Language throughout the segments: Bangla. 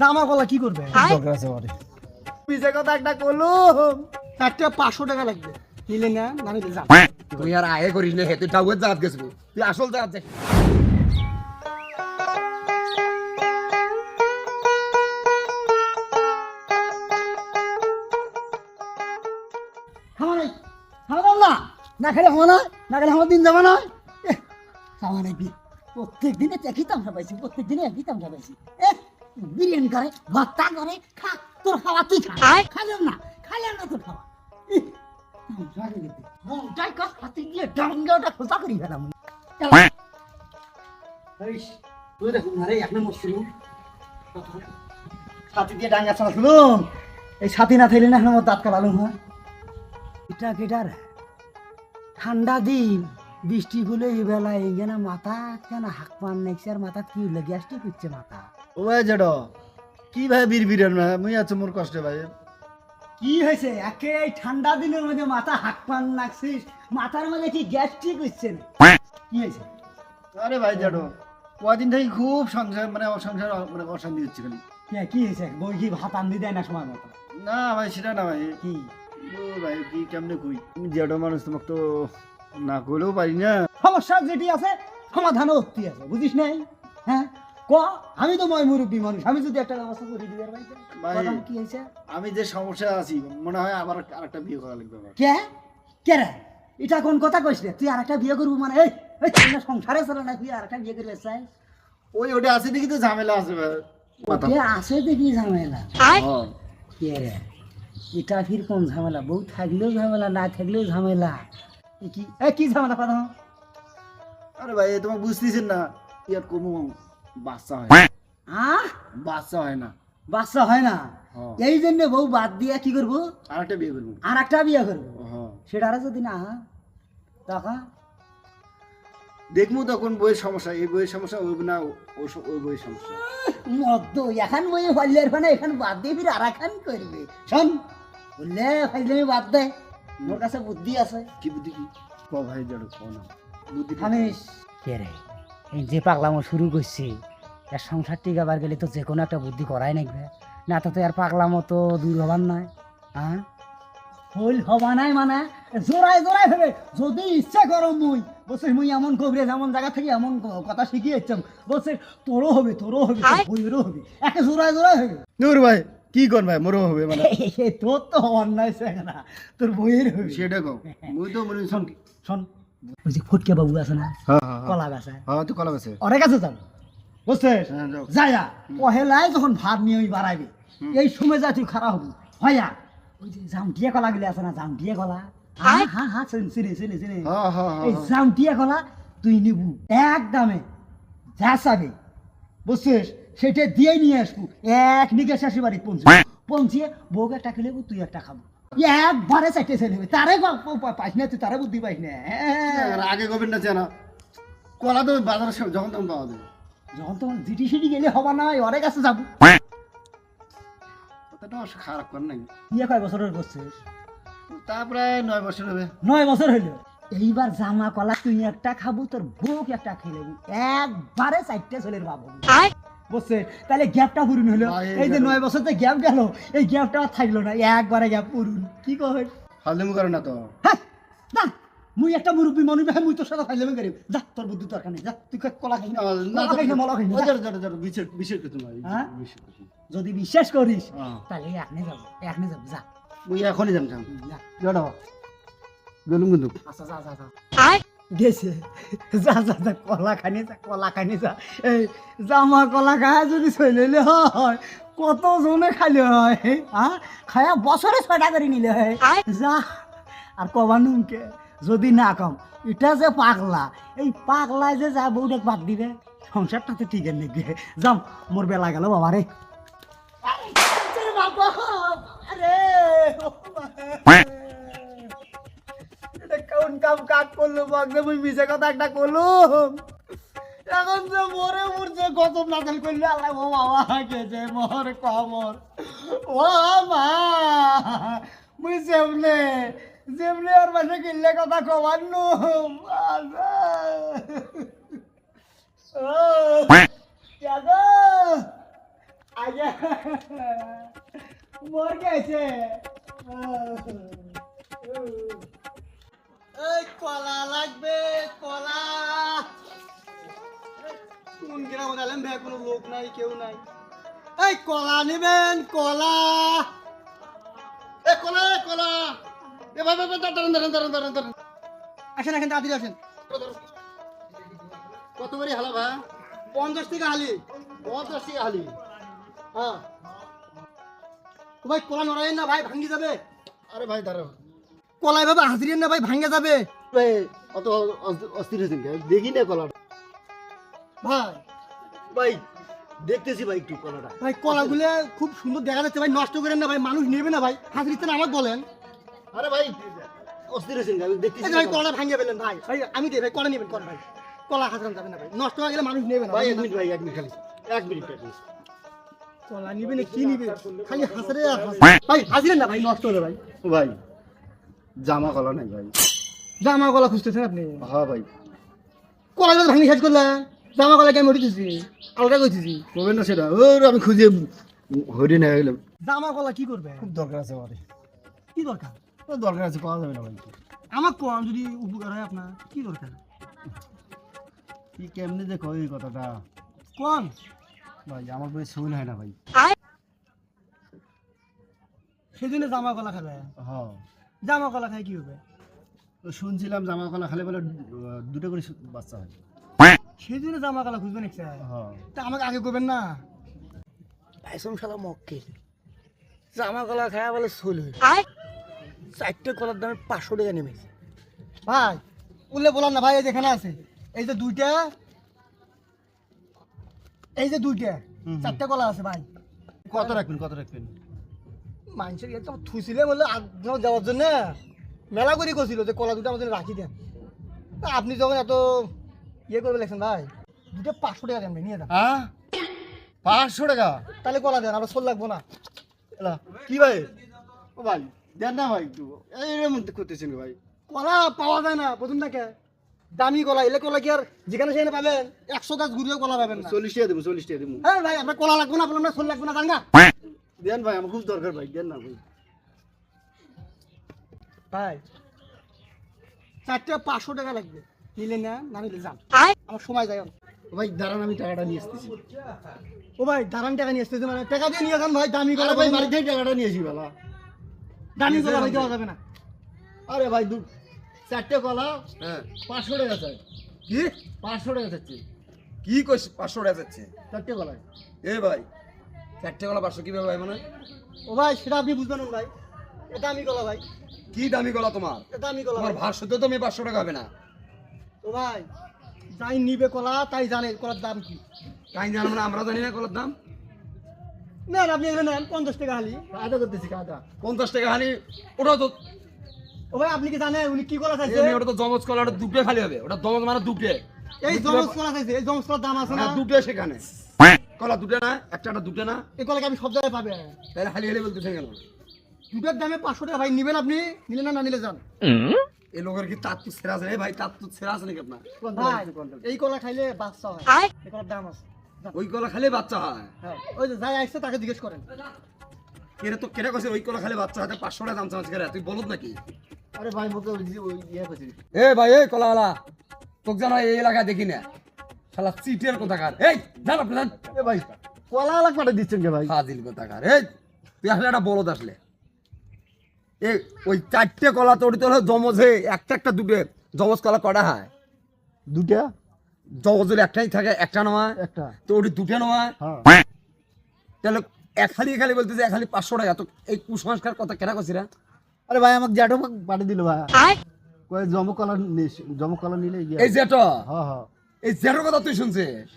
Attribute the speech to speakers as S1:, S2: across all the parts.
S1: জামা কলা কি করবে?
S2: দরকার আছে আমার
S1: পিছে কথা একটা করলুম একটা পাঁচশো টাকা লাগবে। নিলে না না নিলে যা।
S2: তুই আর আয়ে করিস না হেতু ঠাকুর জাত গেছিস তুই আসল জাত
S1: দাও না? না খেলে হওয়া না না খেলে আমার দিন যাবে না? খাওয়া নাই বি প্রত্যেক দিনে একই তামসা পাইছি প্রত্যেক দিনে একই তামসা পাইছি বিরিয়ানি করে করে খা তোর খাওয়া তুই খা। খাইলাম না খাইলাম না তোর খাওয়া। ইহ, তামসা করে দিতে। মনটাই কাজ হাতে দিয়ে ডাঙ্গাটা খোঁজা করি ফেলাম তুই দেখুন না রে এক নম্বর দিয়ে ডাঙ্গা এই ছাতি না থাকলে না এখন আমার দাঁত কালালুম হ্যাঁ এটা কেটার? ঠান্ডা দিন। বৃষ্টি হলে এই বেলা এই যেন মাথা কেন হাক পান নাইছে আর মাথা কি হইলে গ্যাসটি করছে মাথা?
S3: ওই যেটা কি ভাই বীর বীরের না মুই আছে মোর কষ্টে ভাই।
S1: কি হয়েছে? একে এই ঠান্ডা দিনের মধ্যে মাথা হাক পান লাগছিস মাথার মধ্যে কি গ্যাস্ট্রিক হচ্ছে না? কি হয়েছে?
S3: আরে ভাই যেটা কদিন থেকে খুব সংসার মানে অসংসার মানে অশান্তি হচ্ছে খালি।
S1: কে, কি হয়েছে? বই কি ভাত আনদি দেয় না সময় মতো?
S3: না ভাই সেটা না ভাই।
S1: কি?
S3: ও ভাই কি কেমনে কই? তুমি যেটা মানুষ তোমাকে তো না করলেও পারি না।
S1: সমস্যা যেটি আছে সমাধানও অতি আছে বুঝিস নাই? হ্যাঁ? ক আমি তো ময় মুরব্বী মানুষ আমি যদি একটা ব্যবস্থা করে বাড়িতে
S3: ভাই।
S1: কথা কি হয়েছে?
S3: আমি যে সমস্যা আছি মনে হয় আবার আরেকটা বিয়ে করা লাগবে আমার।
S1: কে? কে রে? এটা কোন কথা কইস রে? তুই আরেকটা বিয়ে করব মানে? এই এই তোর সংসারে চলে না তুই আরেকটা বিয়ে করবে চাই
S3: ওই ওটা আছে দেখি তো ঝামেলা আছে ভাই।
S1: কে আছে দেখি ঝামেলা। কে রে? এটা ফির কোন ঝামেলা? বউ থাকলেও ঝামেলা না থাকলেও ঝামেলা। কি? এ কি ঝামেলা কথা
S3: আরে ভাই তোমাকে বুঝতেছেন না ইয়ার কমু বাচ্চা হয়
S1: আহ?
S3: বাচ্চা হয় না।
S1: বাচ্চা হয় না?
S3: হ্যাঁ।
S1: এই জন্য বউ বাদ দিয়ে কি করব?
S3: আরেকটা বিয়ে করব।
S1: আর একটা বিয়ে করব?
S3: হ্যাঁ।
S1: সেটা আর যদি না তখন
S3: দেখব তখন বইয়ের সমস্যা এই বইয়ের সমস্যা ওই না ওই বইয়ের সমস্যা।
S1: মদ্য এখন বই ফাইলের ফানে এখন বাদ দিয়ে ফির আর এখন করবে। শোন বললে ফাইলে বাদ দে। মোর কাছে বুদ্ধি আছে।
S3: কি বুদ্ধি কি? ক ভাই জড়ো ক না। বুদ্ধি
S1: খামিস কে রে? এই যে পাগলামো শুরু করছি এর সংসার টিকাবার গেলে তো যে কোনো একটা বুদ্ধি করাই নাকবে না তো তো আর পাগলামো তো দূর হবার নয় হ্যাঁ হইল হবা নাই মানে? জোড়াই জোড়াই হবে যদি ইচ্ছা করো মুই বলছিস মুই এমন কবরে এমন জায়গা থেকে এমন কথা শিখিয়ে ইচ্ছাম বলছে তোরও হবে তোরও হবে তোর বইয়েরও হবে। একে জোড়াই জোড়াই হবে
S3: নূর ভাই কি কর ভাই মোরও হবে মানে।
S1: এ তোর তো হওয়ার নাই না তোর বইয়ের হবে।
S3: সেটা কও। মুই তো মনে
S1: শোন। শোন ওই যে ফটকে বাবু আছে না
S3: হ্যাঁ হ্যাঁ
S1: কলা গাছে।
S3: হ্যাঁ তো কলা আছে
S1: অনেক কাছে যাব বুঝছিস?
S3: হ্যাঁ
S1: যাইয়া পহেলাই যখন ভাত নিয়ে ওই বাড়াইবে এই সময় যা তুই খারাপ হবি। হইয়া ওই যে জামটিয়া কলা গুলি আছে না জামটিয়া কলা? হ্যাঁ হ্যাঁ হ্যাঁ চিনি চিনি চিনি
S3: হ্যাঁ হ্যাঁ হ্যাঁ
S1: এই জামটিয়া কলা তুই নিবু। এক দামে। যা চাবে। বুঝছিস? সেটা দিয়ে নিয়ে আসব। এক নিকে শেষে বাড়ি পৌঁছে পৌঁছিয়ে বউকে একটা খেলে তুই একটা খাব। একবারে চাইতে ছেলে হবে তারে পাইস না তুই তারে বুদ্ধি পাইস না। হ্যাঁ।
S3: আগে কবেন না চেনা। কলা তো বাজারে যখন তখন পাওয়া যাবে
S1: যখন তোমার জিটি সিটি গেলে হবা না ওরে কাছে যাব।
S3: খারাপ কর নাই।
S1: বিয়ে কয় বছরের করছিস
S3: তারপরে নয় বছর হবে।
S1: নয় বছর হইল। এইবার জামা কলা তুই একটা খাব তোর বউকে একটা খেয়ে নেব একবারে চারটে ছেলের ভাবো বুঝছে তাহলে গ্যাপটা পূরণ হলো। এই যে নয় বছর গ্যাপ গেল এই গ্যাপটা আর থাকল না একবারে গ্যাপ পূরণ। কি
S3: ফালতুমু করে না তো।
S1: হ্যাঁ না মুই একটা মুরব্বী মানুষ ভাই মুই তোর সাথে করি। যা তোর বুদ্ধি তোর কানে যা। তুই কলা খাই না? খাই না মলা খাই না, যা।
S3: বিশেষ বিশেষ কিছু নাই
S1: হ্যাঁ? যদি বিশ্বাস করিস
S3: হ্যাঁ।
S1: তাহলে এখনে যাব এখনে যাব যা।
S3: মুই এখনই যাম যাম।
S1: যা।
S3: জড়ো গেলুম কিন্তু।
S1: আচ্ছা যা যা যা। গেছে যা যা যা কলা খানি যা কলা খানি যা এই জামা কলা খায় যদি চলিলে হয় কত জনে খাইলে হয় হ্যাঁ খায়া বছরে ছয়টা করে নিলে হয় যা আর কবা নুমকে যদি না কম এটা যে পাগলা এই পাগলায় যে যা বউটাক বাদ দিবে সংসারটা তো ঠিক নেই যাম মোর বেলা গেল বাবা কাম কাজ করল বগলে মুই মিছে কথা একটা করল। এখন যে মরে মরছে কত নাকাল করলে। আল্লাহ ও বাবা গেছে মর কমর ও মা, মুই জেমলে জেমলে আর মাসে কিনলে কথা কবান্নুম আগে
S4: মর গেছে। Oh কলা লাগবে, কলা। কোন গ্রামে গেলেন ভাই, কোনো লোক নাই, কেউ নাই। এই কলা নেবেন, কলা।
S3: এ কলা এ কলা। এ দাঁড়ান দাঁড়ান দাঁড়ান দাঁড়ান দাঁড়ান
S4: আসেন এখন তাড়াতাড়ি আসেন।
S3: কত করে হালা ভাই?
S4: পঞ্চাশ টাকা হালি।
S3: পঞ্চাশ টাকা হালি।
S4: হ্যাঁ। ভাই, কলা নড়াইন না ভাই, ভাঙ্গি যাবে।
S3: আরে ভাই, দাঁড়াও।
S4: কলা এভাবে হাজিরেন না ভাই ভাঙ্গে যাবে।
S3: ভাই অত অস্থির- হয়েছেন দেখি না কলাটা।
S4: ভাই।
S3: ভাই দেখতেছি ভাই একটু কলাটা।
S4: ভাই কলাগুলো খুব সুন্দর দেখা যাচ্ছে ভাই নষ্ট করেন না ভাই মানুষ নেবে না ভাই। হাজির ইচ্ছেন আমাকে বলেন।
S3: আরে ভাই অস্থির হয়েছেন দেখতেছি
S4: ভাই
S3: কলা।
S4: কলা ভাঙ্গে ফেলেন ভাই। ভাই আমি দিই ভাই কলা নেবেন কলা ভাই। কলা হাজার যাবে না ভাই। নষ্ট হয়ে গেলে মানুষ নেবে না
S3: ভাই এক মিনিট ভাই এক মিনিট খালি। এক মিনিট এক মিনিট।
S4: কলা নিবে না কি নিবে? খালি হাসরে আর হাসরে। ভাই হাজিরেন না ভাই নষ্ট হলে ভাই।
S3: ভাই জামা কলা নাই ভাই।
S4: জামা কলা খুঁজতেছেন আপনি?
S3: হ্যাঁ ভাই।
S4: কলা যদি ভাঙ্গি শেষ করলেন জামা কলা কেমন উঠেছি আলগা কইতেছি?
S3: করবেন না সেটা। ওর আমি খুঁজে হরি না গেলাম।
S4: জামা কলা কি করবে?
S3: খুব দরকার আছে আমার
S4: কি দরকার?
S3: দরকার আছে পাওয়া যাবে না ভাই।
S4: আমার কোন যদি উপকার হয় আপনার? কি দরকার?
S3: কি কেমনে দেখো এই কথাটা?
S4: কোন?
S3: ভাই আমার বই শুন হয় না ভাই।
S4: সেদিনে জামা কলা খাবে?
S3: হ্যাঁ।
S4: জামা কলা খাই কি হবে?
S3: তো শুনছিলাম জামা কলা খালে বলে দুটো করে বাচ্চা হয়।
S4: সেদিনে জামা কলা খুঁজবেন একটা
S3: হ্যাঁ।
S4: তা আমাকে আগে করবেন না। ভাইসম শালা মক্কে জামা কলা খায়া বলে সোল হয়ে চারটে কলার দামে পাঁচশো টাকা নেমেছে। ভাই উল্লে বলাম না ভাই এই যেখানে আছে এই যে দুইটা এই যে দুইটা। চারটে কলা আছে ভাই।
S3: কত রাখবেন কত রাখবেন?
S4: মানুষের ইয়ে তো থুইছিলে আগ্রহ যাওয়ার জন্য। মেলা করে করছিল যে কলা দুটো আমাদের রাখি দেন আপনি যখন এত ইয়ে করবে লেখছেন ভাই দুটো পাঁচশো টাকা দেন ভাই নিয়ে যান
S3: হ্যাঁ পাঁচশো টাকা?
S4: তাহলে কলা দেন আবার সোল লাগবো না।
S3: কি ভাই? ও ভাই দেন না ভাই একটু। এইরকম করতেছেন ভাই।
S4: কলা পাওয়া যায় না প্রথম থেকে দামি কলা এলে কলা কি আর যেখানে সেখানে পাবেন? একশো গাছ ঘুরিয়েও কলা পাবেন
S3: চল্লিশ টাকা দেবো চল্লিশ টাকা দেবো
S4: হ্যাঁ ভাই আপনার কলা লাগবে না আপনার সোল লাগবে না জানগা
S3: দেন ভাই আমার খুব দরকার ভাই দেন না ভাই।
S4: ভাই চারটে পাঁচশো টাকা লাগবে। নিলে না না নিলে যান। আমার সময় যায়
S3: ভাই দাঁড়ান আমি টাকাটা নিয়ে আসতেছি।
S4: ও ভাই দাঁড়ান টাকা নিয়ে আসতেছে মানে টাকা দিয়ে নিয়ে যান ভাই দামি কলা
S3: ভাই বাড়ি থেকে টাকাটা নিয়ে আসি বেলা।
S4: দামি কলা ভাই দেওয়া যাবে না।
S3: আরে ভাই দু চারটে কলা
S2: হ্যাঁ।
S3: পাঁচশো টাকা চাই।
S2: কি?
S3: পাঁচশো টাকা চাচ্ছি।
S2: কি কইস পাঁচশো টাকা যাচ্ছে
S3: চারটে কলায়
S2: এ ভাই চারটে গলা পাঁচশো কীভাবে ভাই মানে?
S4: ও ভাই সেটা আপনি বুঝবেন ভাই। এটা দামি কলা ভাই।
S2: কি দামি গলা তোমার?
S4: এটা
S2: তোমার
S4: ভাই।
S2: ভাষ্যতে তো আমি পাঁচশো টাকা হবে না।
S4: ও ভাই যাই নিবে কলা তাই জানে কলার দাম কি।
S2: তাই জানো না আমরা জানি না কলার দাম?
S4: নেন আপনি এখানে নেন পঞ্চাশ টাকা হালি।
S3: কাদা করতেছি
S2: পঞ্চাশ টাকা হানি ওটাও তো
S4: ও ভাই আপনি কি জানেন উনি কি কলা খাইছে
S2: ওটা তো জমজ কলা ওটা খালি হবে। ওটা জমজ মানে দুটো।
S4: এই জমস কলা খাইছে এই জমস কলার দাম আছে না?
S2: হ্যাঁ, সেখানে। কলা দুটো না একটা না দুটো না।
S4: এই কলাকে আমি সব জায়গায় পাবেন
S2: তাহলে হালি হালি বলতেছে কেন?
S4: দুটোর দামে পাঁচশো টাকা। ভাই নিবেন আপনি? নিলে না না নিলে যান।
S2: এই লোকের কি তার তো সেরা আছে ভাই? তার তো সেরা আছে নাকি আপনার?
S4: এই কলা খাইলে বাচ্চা হয়। এই কলার দাম আছে।
S2: ওই কলা খালি বাচ্চা হয়।
S4: হ্যাঁ। ওই যে যাই আসছে তাকে জিজ্ঞেস করেন।
S2: কেরে তো কেটে কছে ওই কলা খালি বাচ্চা হাতে পাঁচশো টাকা দাম চাচ্ছে কেরে? তুই বলত নাকি?
S3: আরে ভাই মুখে ওই ইয়ে করছি
S2: এ ভাই এই কলাওয়ালা। তোকে জানো এই এলাকায় দেখি না। শালা চিটের কোথাকার? এই জান আপনি জান
S3: এ ভাই কলা লাগ পাঠা দিচ্ছেন কে ভাই?
S2: ফাজিল কোথাকার? এই তুই আসলে একটা বলদ আসলে। এ ওই চারটে কলা তোর তো হলো জমজে একটা একটা দুটো জমজ কলা কটা হয়?
S3: দুটা?
S2: জমজের একটাই থাকে একটা নয়।
S3: একটা।
S2: তো ওটি দুটো নয়।
S3: হ্যাঁ।
S2: তাহলে এক খালি খালি বলতেছে এক খালি পাঁচশো টাকা। তো এই কুসংস্কার কথা কেনা করছি রা?
S3: আরে ভাই আমাকে জ্যাঠো পাঠিয়ে দিল ভাই। কয় জম কলা জম কলা নিলে
S2: এই জেটো
S3: হ্যাঁ হ্যাঁ।
S2: এই জেটোর কথা তুই শুনছিস?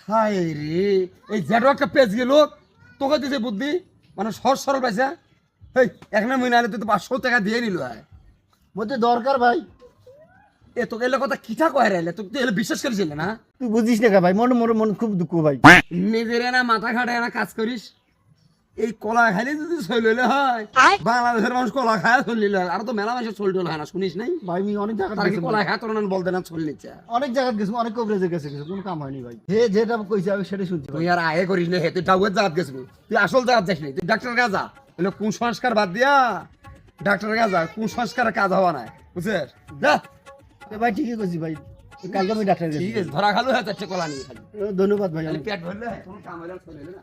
S2: হায় রে এই জেটো একটা পেজ গেল তোকে দিছে বুদ্ধি মানে সর সরল পাইছে এই এখানে মহিনা আলে তুই তো পাঁচশো টাকা দিয়ে নিল হয়?
S3: বলছে দরকার ভাই।
S2: এ তোকে এলে কথা কিঠা কয় রে তোকে তো এলে বিশ্বাস করেছিল না?
S3: তুই বুঝিস না ভাই মনে মনে মন খুব দুঃখ ভাই।
S2: নিজের না মাথা খাটে না কাজ করিস। এই কলা খাইলে যদি চলিলে হয় বাংলাদেশের মানুষ কলা খায় চলিলে হয়। আর তো মেলা মানুষের চল টল হয় না শুনিস নাই?
S3: ভাই আমি অনেক জায়গা
S2: তার কলা খায় তোর বলতে না চল
S3: অনেক জায়গায় গেছি অনেক কভারেজে গেছে গেছে কোনো কাম হয়নি ভাই। হে যেটা কইছে আমি সেটা শুনছি
S2: তুই আর আয়ে করিস না হে তুই ডাউয়ের জাত গেছিস তুই আসল জাত যাস নি তুই ডাক্তারের কাজ যা বলে কুসংস্কার বাদ দিয়া ডাক্তারের কাজ যা কুসংস্কারের কাজ হওয়া নাই বুঝছিস? যা।
S3: ভাই ঠিকই কইছি ভাই। কালকে আমি ডাক্তার গেছি
S2: ঠিক আছে ধরা খালো হ্যাঁ চারটে কলা নিয়ে। খালি
S3: ধন্যবাদ ভাই
S2: পেট ভরলে হয়, কোনো কাম হলে চলিলে না।